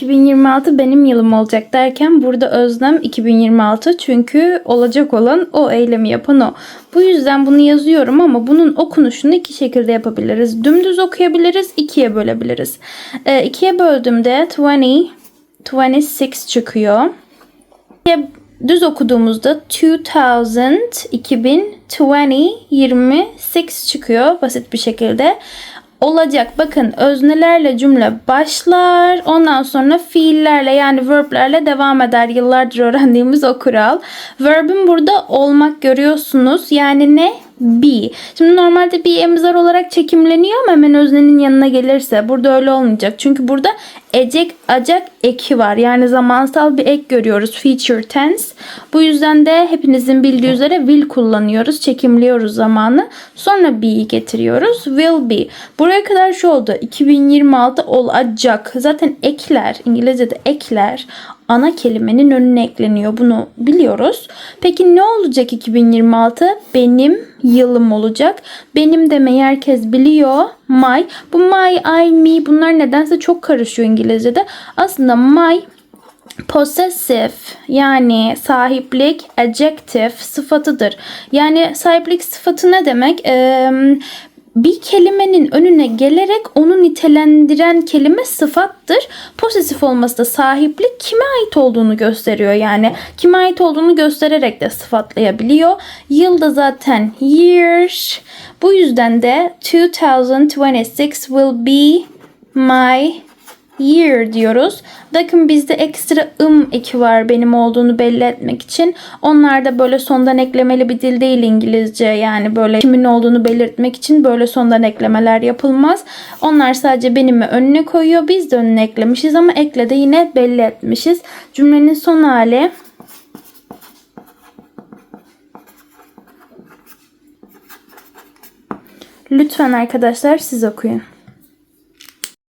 2026 benim yılım olacak derken burada özlem 2026 çünkü olacak olan o eylemi yapan o. Bu yüzden bunu yazıyorum ama bunun okunuşunu iki şekilde yapabiliriz. Dümdüz okuyabiliriz, ikiye bölebiliriz. Ee, ikiye böldüğümde 20, 26 çıkıyor. İkiye düz okuduğumuzda 2000, 2020, 26 çıkıyor basit bir şekilde. Olacak bakın öznelerle cümle başlar ondan sonra fiillerle yani verblerle devam eder yıllardır öğrendiğimiz o kural. Verbin burada olmak görüyorsunuz yani ne? Be. Şimdi normalde be emzar olarak çekimleniyor ama hemen öznenin yanına gelirse burada öyle olmayacak. Çünkü burada ecek acak eki var. Yani zamansal bir ek görüyoruz. Future tense. Bu yüzden de hepinizin bildiği üzere will kullanıyoruz. Çekimliyoruz zamanı. Sonra be'yi getiriyoruz. Will be. Buraya kadar şu oldu. 2026 olacak. Zaten ekler. İngilizce'de ekler ana kelimenin önüne ekleniyor. Bunu biliyoruz. Peki ne olacak 2026? Benim yılım olacak. Benim demeyi herkes biliyor. My. Bu my, I, me bunlar nedense çok karışıyor İngilizce'de. Aslında my Possessive yani sahiplik adjective sıfatıdır. Yani sahiplik sıfatı ne demek? Ee, bir kelimenin önüne gelerek onu nitelendiren kelime sıfattır. Possessive olması da sahiplik kime ait olduğunu gösteriyor. Yani kime ait olduğunu göstererek de sıfatlayabiliyor. Yıl da zaten year. Bu yüzden de 2026 will be my year diyoruz. Bakın bizde ekstra ım eki var benim olduğunu belli etmek için. Onlar da böyle sondan eklemeli bir dil değil İngilizce. Yani böyle kimin olduğunu belirtmek için böyle sondan eklemeler yapılmaz. Onlar sadece benimi önüne koyuyor. Biz de önüne eklemişiz ama ekle de yine belli etmişiz. Cümlenin son hali Lütfen arkadaşlar siz okuyun.